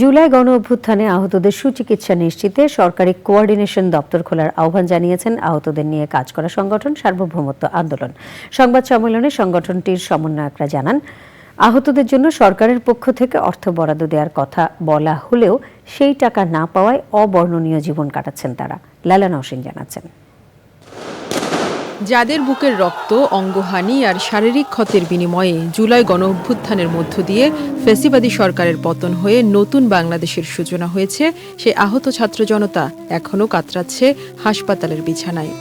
জুলাই গণ অভ্যুত্থানে আহতদের সুচিকিৎসা নিশ্চিতে সরকারি কোঅর্ডিনেশন দপ্তর খোলার আহ্বান জানিয়েছেন আহতদের নিয়ে কাজ করা সংগঠন সার্বভৌমত্ব আন্দোলন। সংবাদ সম্মেলনে সংগঠনটির সমন্বয়করা জানান, আহতদের জন্য সরকারের পক্ষ থেকে অর্থ বরাদ্দ দেওয়ার কথা বলা হলেও সেই টাকা না পাওয়ায় অবর্ণনীয় জীবন কাটাচ্ছেন তারা। লালা নওশিন জানাচ্ছেন। যাদের বুকের রক্ত, অঙ্গহানি আর শারীরিক ক্ষতের বিনিময়ে জুলাই গণ অভ্যুত্থানের মধ্য দিয়ে ফেসিবাদী সরকারের পতন হয়ে নতুন বাংলাদেশের সূচনা হয়েছে, সে আহত ছাত্র জনতা এখনও কাতরাচ্ছে হাসপাতালের বিছানায়।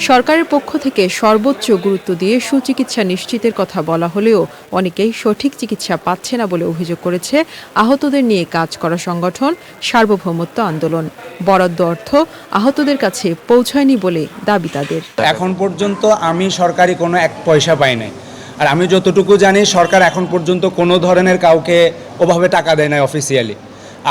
সরকারের পক্ষ থেকে সর্বোচ্চ গুরুত্ব দিয়ে সুচিকিৎসা নিশ্চিতের কথা বলা হলেও অনেকেই সঠিক চিকিৎসা পাচ্ছে না বলে অভিযোগ করেছে। আহতদের নিয়ে কাজ করা সংগঠন সার্বভৌমত্ব আন্দোলন। বরাদ্দ অর্থ আহতদের কাছে পৌঁছায়নি বলে দাবি তাদের। এখন পর্যন্ত আমি সরকারি কোনো এক পয়সা পাই নাই। আর আমি যতটুকু জানি, সরকার এখন পর্যন্ত কোনো ধরনের কাউকে ওভাবে টাকা দেয় নাই অফিসিয়ালি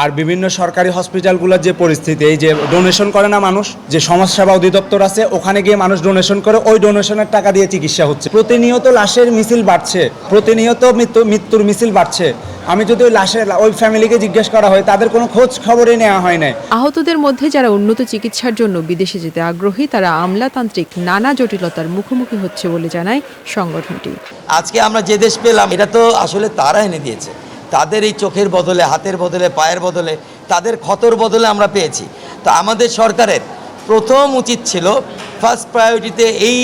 আর বিভিন্ন সরকারি হসপিটালগুলোর যে পরিস্থিতি এই যে ডোনেশন করে না মানুষ যে সমাজসেবা অধিদপ্তর আছে ওখানে গিয়ে মানুষ ডোনেশন করে ওই ডোনেশনের টাকা দিয়ে চিকিৎসা হচ্ছে। প্রতিনিয়ত লাশের মিছিল বাড়ছে প্রতিনিয়ত মৃত্যু মৃত্যুর মিছিল বাড়ছে। আমি যদি ওই লাশের ওই ফ্যামিলিকে জিজ্ঞেস করা হয় তাদের কোনো খোঁজ খবরই নেওয়া হয় নাই। আহতদের মধ্যে যারা উন্নত চিকিৎসার জন্য বিদেশে যেতে আগ্রহী তারা আমলাতান্ত্রিক নানা জটিলতার মুখোমুখি হচ্ছে বলে জানায় সংগঠনটি। আজকে আমরা যে দেশ পেলাম এটা তো আসলে তারা এনে দিয়েছে। তাদের এই চোখের বদলে, হাতের বদলে, পায়ের বদলে, তাদের ক্ষতর বদলে আমরা পেয়েছি। তো আমাদের সরকারের প্রথম উচিত ছিল ফার্স্ট প্রায়োরিটিতে এই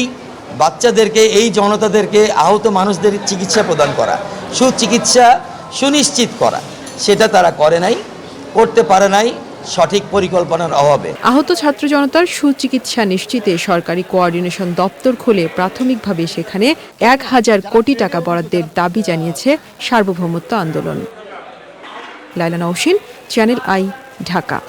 বাচ্চাদেরকে, এই জনতাদেরকে আহত মানুষদের চিকিৎসা প্রদান করা, সুচিকিৎসা সুনিশ্চিত করা। সেটা তারা করে নাই, করতে পারে নাই সঠিক পরিকল্পনার অভাবে। আহত ছাত্র জনতার সুচিকিৎসা নিশ্চিতে সরকারি কোঅর্ডিনেশন দপ্তর খুলে প্রাথমিকভাবে সেখানে এক হাজার কোটি টাকা বরাদ্দের দাবি জানিয়েছে সার্বভৌমত্ব আন্দোলন। Laila Nousin channel I, Dhaka.